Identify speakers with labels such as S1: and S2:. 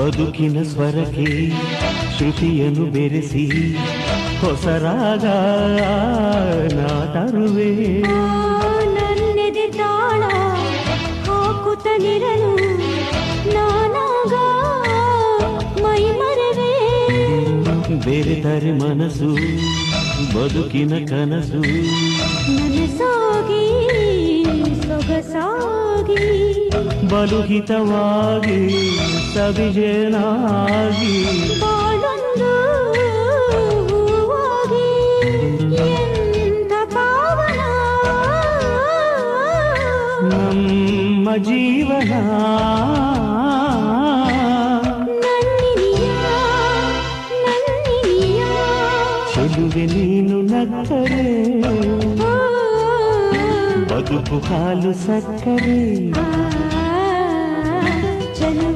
S1: ಬದುಕಿನ ಸ್ವರಕ್ಕೆ ಶ್ರುತಿಯನ್ನು ಬೆರೆಸಿ ಹೊಸ ರಾಗ ನಾ ತರುವೆ.
S2: ನನ್ನೆದೆ ತಾಳ ಹಾಕುತ್ತಲಿರಲು ನಾನಾಗ ಮೈ ಮರವೆ.
S1: ಬೇರೆ ತರಿ ಮನಸ್ಸು ಬದುಕಿನ ಕನಸು.
S2: ನನಸಾಗಿ ಸೊಗಸಾಗಿ.
S1: ಬಲುಹಿತವಾಗಿ ಸವಿಜನಾಗಿ
S2: ಬಾಳೊಂದು
S1: ನಮ್ಮ ಜೀವನ. ಚೆಲುವೆ ನೀನು ನಕ್ಕರೆ. ಬದುಕು ಹಾಲು ಸಕ್ಕರೆ.